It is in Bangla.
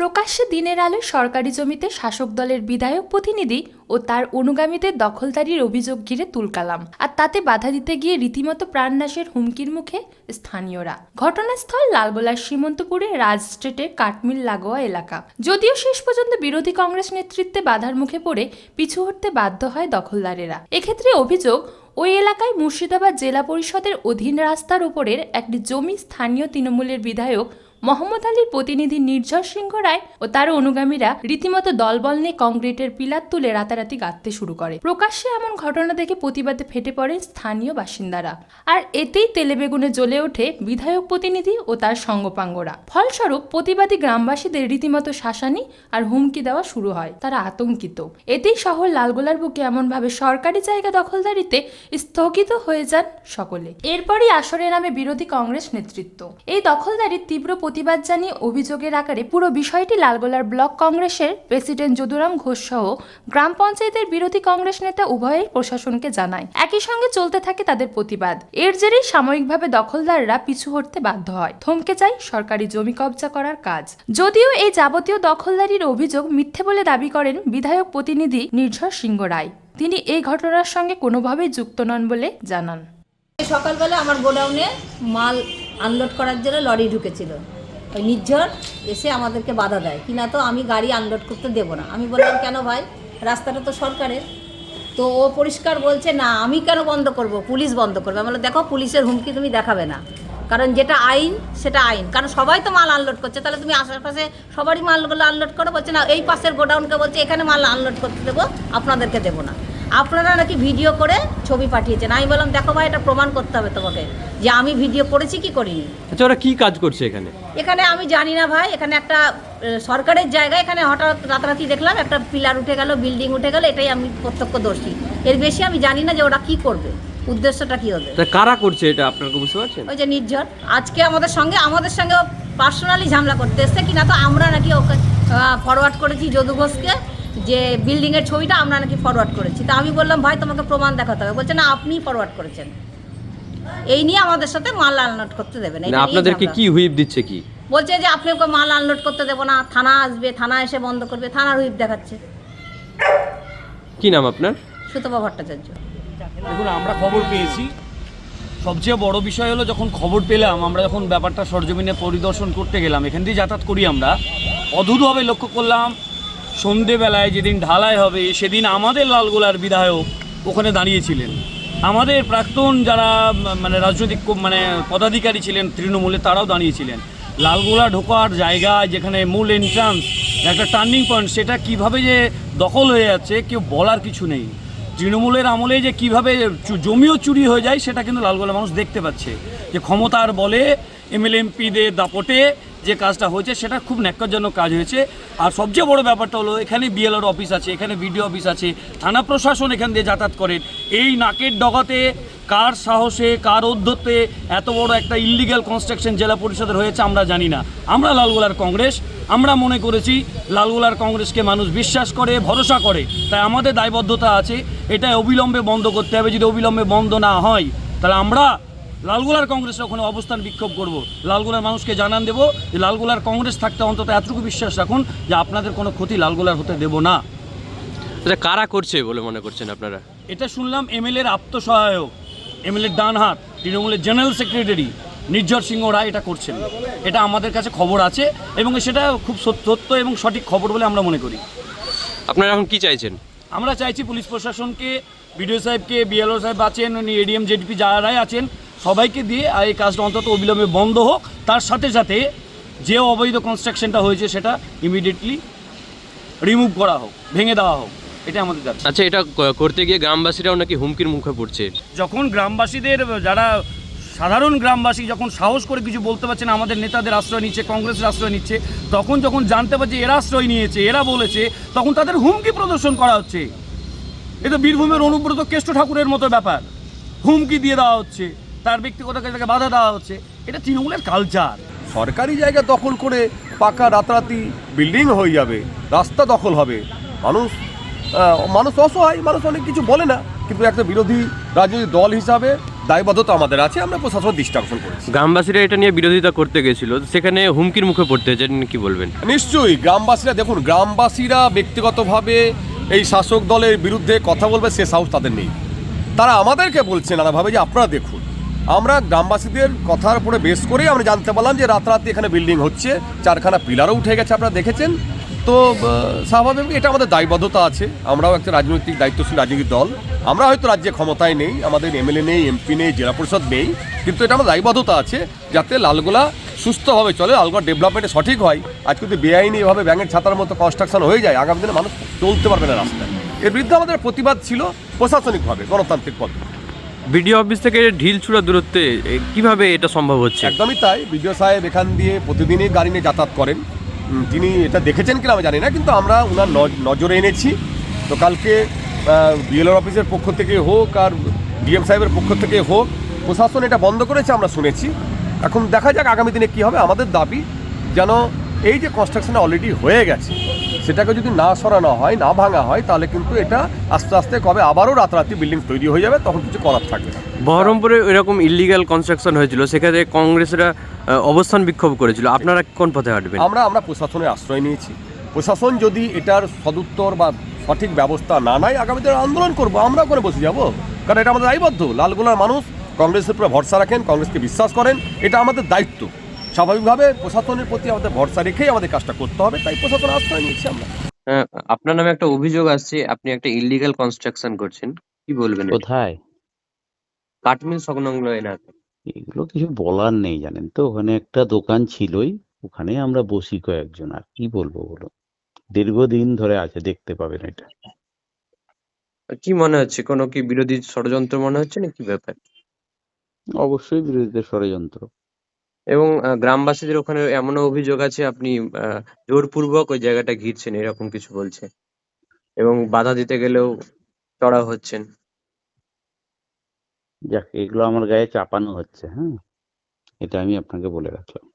প্রকাশ্যে দিনের আলোয় সরকারি জমিতে শাসক দলের বিধায়ক প্রতিনিধি ও তার অনুগামীদের দখলদারির অভিযোগ ঘিরে তুলকালাম। আর তাতে বাধা দিতে গিয়ে রীতিমতো প্রাণনাশের হুমকির মুখে স্থানীয়রা। ঘটনাস্থল লালগোলার সীমন্তপুরে রাজ স্ট্রিটের কাঠমিল লাগোয়া এলাকা। যদিও শেষ পর্যন্ত বিরোধী কংগ্রেস নেতৃত্বে বাধার মুখে পড়ে পিছু হটতে বাধ্য হয় দখলদারেরা। এক্ষেত্রে অভিযোগ, ওই এলাকায় মুর্শিদাবাদ জেলা পরিষদের অধীন রাস্তার উপরের একটি জমি স্থানীয় তৃণমূলের বিধায়ক মোহাম্মদ আলীর প্রতিনিধি নির্ঝর সিংহ রায় ও তার অনুগামীরা রীতিমতো দলবল নিয়ে কংক্রিটের পিলার তুলে রাতারাতি গাঁথতে শুরু করে। প্রকাশ্যে এমন ঘটনা দেখে প্রতিবাদে ফেটে পড়েন স্থানীয় বাসিন্দারা। আর এতেই তেলেবেগুনে জ্বলে ওঠে বিধায়ক প্রতিনিধি ও তার সঙ্গপাঙ্গরা। ফলস্বরূপ প্রতিবাদী গ্রামবাসীদের রীতিমতো শাসানি আর হুমকি দেওয়া শুরু হয়। তারা আতঙ্কিত। এতেই শহর লালগোলার বুকে এমনভাবে সরকারি জায়গা দখলদারিতে স্থগিত হয়ে যান সকলে। এরপরই আসরে নামে বিরোধী কংগ্রেস নেতৃত্ব। এই দখলদারির তীব্র প্রতিবাদ জানিয়ে অভিযোগের আকারে পুরো বিষয়টি লালগোলার ব্লক কংগ্রেসের প্রেসিডেন্ট যদুরাম ঘোষ সহ গ্রাম পঞ্চায়েতের বিরোধী কংগ্রেস নেতা উভয়ই প্রশাসনকে জানায়। একই সঙ্গে চলতে থাকে তাদের প্রতিবাদ। এর জেরেই সাময়িকভাবে দখলদাররা পিছু হটতে বাধ্য হয়। থমকে যায় সরকারি জমি কবজা করার কাজ। যদিও এই যাবতীয় দখলদারির অভিযোগ মিথ্যে বলে দাবি করেন বিধায়ক প্রতিনিধি নির্ঝর সিংহ রায়। তিনি এই ঘটনার সঙ্গে কোনোভাবেই যুক্ত নন বলে জানান। সকালবেলা আমার গোডাউনে মাল আনলোড করার জন্য লরি ঢুকেছিল। ওই নির্ঝর এসে আমাদেরকে বাধা দেয়। কিনা তো আমি গাড়ি আনলোড করতে দেবো না। আমি বললাম কেন ভাই? রাস্তাটা তো সরকারের। তো ও পরিষ্কার বলছে না আমি কেন বন্ধ করব? পুলিশ বন্ধ করবে। আমি বললাম, দেখো পুলিশের হুমকি তুমি দেখাবে না। কারণ যেটা আইন সেটা আইন। কারণ সবাই তো মাল আনলোড করছে। তাহলে তুমি আশেপাশে সবারই মালগুলো আনলোড করো। বলছে না এই পাশের গোডাউনকে বলছে এখানে মাল আনলোড করতে দেবো আপনাদেরকে দেবো না। আপনারা নাকি ভিডিও করে ছবি পাঠিয়েছেন। আমি বললাম দেখো ভাই এটা প্রমাণ করতে হবে তোমাকে যে আমি ভিডিও করেছি কি করিনি। আচ্ছা ওরা কি কাজ করছে এখানে? এখানে আমি জানি না ভাই এখানে একটা সরকারের জায়গা এখানে হঠাৎ রাতারাতি দেখলাম একটা পিলার উঠে গেল বিল্ডিং উঠে গেল এটাই আমি প্রত্যক্ষদর্শী। এর বেশি আমি জানি না যে ওরা কি করবে উদ্দেশ্যটা কি হবে। তা কারা করছে এটা আপনারা কি বুঝতে পারছেন? ওই যে নির্ঝর আজকে আমাদের সঙ্গে আমাদের সঙ্গে পার্সোনালি ঝামেলা করতে এসছে কিনা তো আমরা নাকি ওকে ফরওয়ার্ড করেছি যদু ঘোষকে। যে বিল্ডিংয়ের ছবিটা আমরা নাকি ফরওয়ার্ড করেছি। তা আমি বললাম ভাই তোমাকে প্রমাণ দেখাতে হবে। বলছে না আপনিই ফরওয়ার্ড করেছেন। এই নিয়ে আমাদের সাথে মাল আনলোড করতে দেবে না। আপনাদেরকে। কি হুইপ দিচ্ছে কি? বলছে যে আপনি ওকে মাল আনলোড করতে দেবো না। থানা আসবে থানা এসে বন্ধ করবে থানার হুইপ দেখাচ্ছে। কি নাম আপনার? সুতপা ভট্টাচার্য। দেখুন আমরা খবর পেয়েছি। সবচেয়ে বড় বিষয় হলো যখন খবর পেলাম আমরা যখন ব্যাপারটা সরজমিনে পরিদর্শন করতে গেলাম এখান দিয়ে যাতায়াত করি আমরা অদ্ভুতভাবে লক্ষ্য করলাম সন্ধেবেলায় যেদিন ঢালাই হবে, সেদিন আমাদের লালগোলার বিধায়ক ওখানে দাঁড়িয়েছিলেন। আমাদের প্রাক্তন যারা মানে রাজনৈতিক মানে পদাধিকারী ছিলেন তৃণমূলে, তারাও দাঁড়িয়েছিলেন। লালগোলা ঢোকার জায়গা, যেখানে মূল এন্ট্রান্স একটা টার্নিং পয়েন্ট সেটা কীভাবে যে দখল হয়ে যাচ্ছে, কেউ বলার কিছু নেই। তৃণমূলের আমলে যে কীভাবে জমিও চুরি হয়ে যায়, সেটা কিন্তু লালগোলা মানুষ দেখতে পাচ্ছে। যে ক্ষমতার বলে এমএলএমপিদের দাপটে যে কাজটা হয়েছে সেটা খুব ন্যাক্কারজনক কাজ হয়েছে। আর সবচেয়ে বড় ব্যাপারটা হলো, এখানে বিএলআর অফিস আছে, এখানে বিডিও অফিস আছে, থানা প্রশাসন এখান দিয়ে যাতায়াত করেন এই নাকের ডগাতে কার সাহসে, কার অধ্যত্বে এত বড় একটা ইলিগাল কনস্ট্রাকশন জেলা পরিষদের হয়েছে আমরা জানি না। আমরা লালগোলার কংগ্রেস, আমরা মনে করেছি লালগোলার কংগ্রেসকে মানুষ বিশ্বাস করে, ভরসা করে। তাই আমাদের দায়বদ্ধতা আছে এটা অবিলম্বে বন্ধ করতে হবে। যদি অবিলম্বে বন্ধ না হয়, তাহলে আমরা লালগোলার কংগ্রেসের ওখানে অবস্থান বিক্ষোভ করব। লালগোলার মানুষকে জানান দেবো যে লালগোলার কংগ্রেস থাকতে অন্তত এতটুকু বিশ্বাস রাখুন যে আপনাদের কোনো ক্ষতি লালগোলার হতে দেব না। এটা কারা করছে বলে মনে করছেন আপনারা? এটা শুনলাম এমএলএর আত্মসহায়ক এমএলএর ডান হাত তৃণমূলের জেনারেল সেক্রেটারি নির্ঝর সিংহ রায় এটা করছেন। এটা আমাদের কাছে খবর আছে এবং সেটা খুব সত্য এবং সঠিক খবর বলে আমরা মনে করি। আপনারা এখন কি চাইছেন? আমরা চাইছি পুলিশ প্রশাসনকে বিডিও সাহেবকে বিএলও সাহেব আছেন উনি এডিএম জেডিপি যারাই আছেন সবাইকে দিয়ে এই কাজটা অন্তত অবিলম্বে বন্ধ হোক। তার সাথে সাথে যে অবৈধ কনস্ট্রাকশনটা হয়েছে সেটা ইমিডিয়েটলি রিমুভ করা হোক ভেঙে দেওয়া হোক এটা আমাদের দাবি। আচ্ছা এটা করতে গিয়ে গ্রামবাসীরাও নাকি হুমকির মুখে পড়ছে? যখন গ্রামবাসীদের যারা সাধারণ গ্রামবাসী যখন সাহস করে কিছু বলতে পারছে না আমাদের নেতাদের আশ্রয় নিচ্ছে কংগ্রেসের আশ্রয় নিচ্ছে তখন যখন জানতে পারছে এরা আশ্রয় নিয়েছে এরা বলেছে তখন তাদের হুমকি প্রদর্শন করা হচ্ছে। এটা বীরভূমের অনুব্রত কেষ্ট ঠাকুরের মতো ব্যাপার। হুমকি দিয়ে দেওয়া হচ্ছে। তার ব্যক্তিগত কাজে বাধা দেওয়া হচ্ছে। এটা তৃণমূলের কালচার সরকারি জায়গা দখল করে পাকা রাতারাতি বিল্ডিং হয়ে যাবে রাস্তা দখল হবে। মানুষ মানুষ অসহায় মানুষ অনেক কিছু বলে না কিন্তু একটা বিরোধী রাজনৈতিক দল হিসাবে দায়বদ্ধতা আমাদের আছে আমরা প্রশাসন দৃষ্টি আকর্ষণ করেছি। গ্রামবাসীরা এটা নিয়ে বিরোধিতা করতে গেছিল সেখানে হুমকির মুখে পড়তে হয়েছে কি বলবেন? নিশ্চয়ই গ্রামবাসীরা দেখুন গ্রামবাসীরা ব্যক্তিগতভাবে এই শাসক দলের বিরুদ্ধে কথা বলবে সে সাহস তাদের নেই। তারা আমাদেরকে বলছে নানাভাবে যে আপনারা দেখুন আমরা গ্রামবাসীদের কথার উপরে বেশ করেই আমরা জানতে পারলাম যে রাতারাতি এখানে বিল্ডিং হচ্ছে, চারখানা পিলারও উঠে গেছে আপনারা দেখেছেন। তো স্বাভাবিক এটা আমাদের দায়বদ্ধতা আছে, আমরাও একটা রাজনৈতিক দায়িত্বশীল রাজনৈতিক দল। আমরা হয়তো রাজ্যে ক্ষমতায় নেই, আমাদের এমএলএ নেই, এমপি নেই, জেলা পরিষদ নেই, কিন্তু এটা আমাদের দায়বদ্ধতা আছে যাতে লালগোলা সুস্থভাবে চলে, লালগোলা ডেভেলপমেন্টে সঠিক হয়। আজকে যদি বেআইনিভাবে ব্যাঙের ছাতার মতো কনস্ট্রাকশন হয়ে যায়, আগামী দিনে মানুষ চলতে পারবে না রাস্তায়। এর বিরুদ্ধে আমাদের প্রতিবাদ ছিল প্রশাসনিকভাবে, গণতান্ত্রিক পদ্ধতি বিডিও অফিস থেকে ঢিল ছুড়া দূরত্বে কীভাবে এটা সম্ভব হচ্ছে? একদমই তাই। বিডিও সাহেব এখান দিয়ে প্রতিদিনই গাড়ি নিয়ে যাতায়াত করেন। তিনি এটা দেখেছেন কিনা আমি জানি না, কিন্তু আমরা ওনার নজরে এনেছি। তো কালকে বিএলআর অফিসের পক্ষ থেকে হোক আর ডিএম সাহেবের পক্ষ থেকে হোক, প্রশাসন এটা বন্ধ করেছে, আমরা শুনেছি। এখন দেখা যাক আগামী দিনে কী হবে। আমাদের দাবি যেন এই যে কনস্ট্রাকশন অলরেডি হয়ে গেছে সেটাকে যদি না সরানো হয় না ভাঙা হয় তাহলে কিন্তু এটা আস্তে আস্তে কবে আবারও রাতারাতি বিল্ডিং তৈরি হয়ে যাবে তখন কিছু করার থাকবে না। বহরমপুরে এরকম ইলিগাল কনস্ট্রাকশন হয়েছিল সেখানে কংগ্রেসরা অবস্থান বিক্ষোভ করেছিল। আপনারা কোন পথে হাঁটবেন? আমরা আমরা প্রশাসনের আশ্রয় নিয়েছি। প্রশাসন যদি এটার সদুত্তর বা সঠিক ব্যবস্থা না নেয় আগামী দিনে আন্দোলন করব আমরা করে বসে যাব। কারণ এটা আমাদের দায়বদ্ধ। লালগোলার মানুষ কংগ্রেসের উপরে ভরসা রাখেন কংগ্রেসকে বিশ্বাস করেন এটা আমাদের দায়িত্ব। স্বাভাবিকভাবে প্রশাসনের প্রতি আমাদের ভরসা রেখেই আমাদের কাজটা করতে হবে তাই প্রশাসন আশ্রয় নিয়েছি আমরা। হ্যাঁ, আপনার নামে একটা অভিযোগ আসছে আপনি একটা ইলিগাল কনস্ট্রাকশন করছেন কি বলবেন কোথায়? কাঠমিল সংলগ্ন এলাকা এগুলো কিছু বলার নেই জানেন তো? ওখানে একটা দোকান ছিলই ওখানে আমরা বসি কয়েকজন আর কি বলব বলো? দীর্ঘদিন ধরে আছে দেখতে পাবেন এটা। কি মনে হচ্ছে? কোনো কি বিরোধী ষড়যন্ত্র মনে হচ্ছে না কি ব্যাপার? অবশ্যই বিরোধীদের ষড়যন্ত্র। এবং গ্রামবাসীদের ওখানে এমনও অভিযোগ আছে, আপনি জোরপূর্বক ওই জায়গাটা ঘিরছেন, এরকম কিছু বলছে। এবং বাধা দিতে গেলেও চড়া হচ্ছেন। যাক, এগুলো আমার গায়ে চাপানো হচ্ছে হ্যাঁ? এটা আমি আপনাকে বলে রাখলাম।